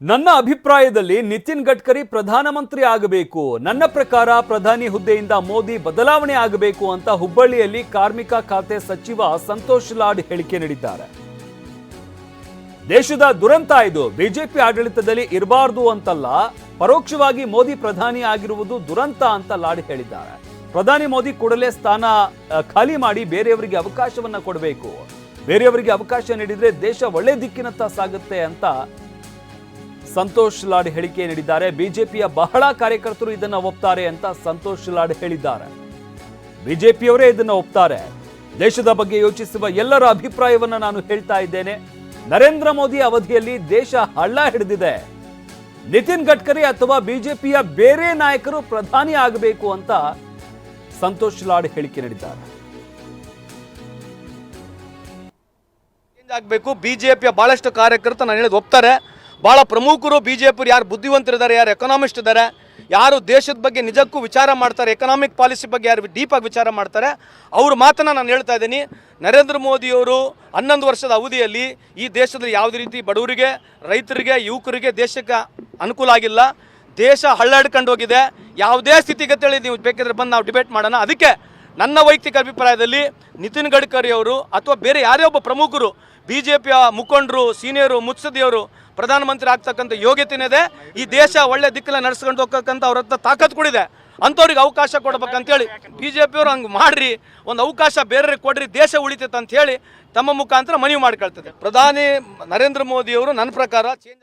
ನನ್ನ ಅಭಿಪ್ರಾಯದಲ್ಲಿ ನಿತಿನ್ ಗಡ್ಕರಿ ಪ್ರಧಾನಮಂತ್ರಿ ಆಗಬೇಕು. ನನ್ನ ಪ್ರಕಾರ ಪ್ರಧಾನಿ ಹುದ್ದೆಯಿಂದ ಮೋದಿ ಬದಲಾವಣೆ ಆಗಬೇಕು ಅಂತ ಹುಬ್ಬಳ್ಳಿಯಲ್ಲಿ ಕಾರ್ಮಿಕ ಖಾತೆ ಸಚಿವ ಸಂತೋಷ್ ಲಾಡ್ ಹೇಳಿಕೆ ನೀಡಿದ್ದಾರೆ. ದೇಶದ ದುರಂತ ಇದು. ಬಿಜೆಪಿ ಆಡಳಿತದಲ್ಲಿ ಇರಬಾರ್ದು ಅಂತಲ್ಲ, ಪರೋಕ್ಷವಾಗಿ ಮೋದಿ ಪ್ರಧಾನಿ ಆಗಿರುವುದು ದುರಂತ ಅಂತ ಲಾಡ್ ಹೇಳಿದ್ದಾರೆ. ಪ್ರಧಾನಿ ಮೋದಿ ಕೂಡಲೇ ಸ್ಥಾನ ಖಾಲಿ ಮಾಡಿ ಬೇರೆಯವರಿಗೆ ಅವಕಾಶವನ್ನ ಕೊಡಬೇಕು. ಬೇರೆಯವರಿಗೆ ಅವಕಾಶ ನೀಡಿದ್ರೆ ದೇಶ ಒಳ್ಳೆ ದಿಕ್ಕಿನತ್ತ ಸಾಗುತ್ತೆ ಅಂತ ಸಂತೋಷ್ ಲಾಡ್ ಹೇಳಿಕೆ ನೀಡಿದ್ದಾರೆ. ಬಿಜೆಪಿಯ ಬಹಳ ಕಾರ್ಯಕರ್ತರು ಇದನ್ನ ಒಪ್ತಾರೆ ಅಂತ ಸಂತೋಷ್ ಲಾಡ್ ಹೇಳಿದ್ದಾರೆ. ಬಿಜೆಪಿಯವರೇ ಇದನ್ನ ಒಪ್ತಾರೆ. ದೇಶದ ಬಗ್ಗೆ ಯೋಚಿಸುವ ಎಲ್ಲರ ಅಭಿಪ್ರಾಯವನ್ನು ನಾನು ಹೇಳ್ತಾ ಇದ್ದೇನೆ. ನರೇಂದ್ರ ಮೋದಿ ಅವಧಿಯಲ್ಲಿ ದೇಶ ಹಳ್ಳ ಹಿಡಿದಿದೆ. ನಿತಿನ್ ಗಡ್ಕರಿ ಅಥವಾ ಬಿಜೆಪಿಯ ಬೇರೆ ನಾಯಕರು ಪ್ರಧಾನಿ ಆಗಬೇಕು ಅಂತ ಸಂತೋಷ್ ಲಾಡ್ ಹೇಳಿಕೆ ನೀಡಿದ್ದಾರೆ. ಆಗಬೇಕು. ಬಿಜೆಪಿಯ ಬಹಳಷ್ಟು ಕಾರ್ಯಕರ್ತರು ನಾನು ಹೇಳಿದ್ ಒಪ್ತಾರೆ. ಭಾಳ ಪ್ರಮುಖರು ಬಿ ಜೆ ಪಿರು ಯಾರು ಬುದ್ಧಿವಂತರಿದ್ದಾರೆ, ಯಾರು ಎಕನಾಮಿಸ್ಟ್ ಇದ್ದಾರೆ, ಯಾರು ದೇಶದ ಬಗ್ಗೆ ನಿಜಕ್ಕೂ ವಿಚಾರ ಮಾಡ್ತಾರೆ ಎಕನಾಮಿಕ್ ಪಾಲಿಸಿ ಬಗ್ಗೆ ಯಾರು ಡೀಪಾಗಿ ವಿಚಾರ ಮಾಡ್ತಾರೆ, ಅವ್ರ ಮಾತನ್ನು ನಾನು ಹೇಳ್ತಾ ಇದ್ದೀನಿ. ನರೇಂದ್ರ ಮೋದಿಯವರು ಹನ್ನೊಂದು ವರ್ಷದ ಅವಧಿಯಲ್ಲಿ ಈ ದೇಶದಲ್ಲಿ ಯಾವುದೇ ರೀತಿ ಬಡವರಿಗೆ, ರೈತರಿಗೆ, ಯುವಕರಿಗೆ ದೇಶಕ್ಕೆ ಅನುಕೂಲ ಆಗಿಲ್ಲ. ದೇಶ ಹಳ್ಳಾಡ್ಕೊಂಡು ಹೋಗಿದೆ. ಯಾವುದೇ ಸ್ಥಿತಿಗತಿಯಲ್ಲಿ ನೀವು ಬೇಕಿದ್ರೆ ಬಂದು ನಾವು ಡಿಬೇಟ್ ಮಾಡೋಣ. ಅದಕ್ಕೆ ನನ್ನ ವೈಯಕ್ತಿಕ ಅಭಿಪ್ರಾಯದಲ್ಲಿ ನಿತಿನ್ ಗಡ್ಕರಿ ಅವರು ಅಥವಾ ಬೇರೆ ಯಾರೇ ಒಬ್ಬ ಪ್ರಮುಖರು ಬಿ ಜೆ ಪಿಯ ಮುಖಂಡರು, ಸೀನಿಯರು ಮುತ್ಸದಿಯವರು ಪ್ರಧಾನಮಂತ್ರಿ ಆಗ್ತಕ್ಕಂಥ ಯೋಗ್ಯತೆನೇ ಇದೆ ಈ ದೇಶ ಒಳ್ಳೆ ದಿಕ್ಕಲ್ಲಿ ನಡೆಸ್ಕೊಂಡು ಹೋಗ್ತಕ್ಕಂಥ ಅವ್ರ ಹತ್ರ ತಾಕತ್ ಕೂಡಿದೆ ಅಂಥವ್ರಿಗೆ ಅವಕಾಶ ಕೊಡ್ಬೇಕಂತೇಳಿ ಬಿ ಜೆ ಪಿಯವರು ಹಂಗೆ ಮಾಡ್ರಿ, ಒಂದು ಅವಕಾಶ ಬೇರೆ ಕೊಡ್ರಿ, ದೇಶ ಉಳಿತೈತೆ ಅಂತ ಹೇಳಿ ತಮ್ಮ ಮುಖಾಂತರ ಮನವಿ ಮಾಡ್ಕೊಳ್ತದೆ. ಪ್ರಧಾನಿ ನರೇಂದ್ರ ಮೋದಿಯವರು ನನ್ನ ಪ್ರಕಾರ ಚೇಂಜ್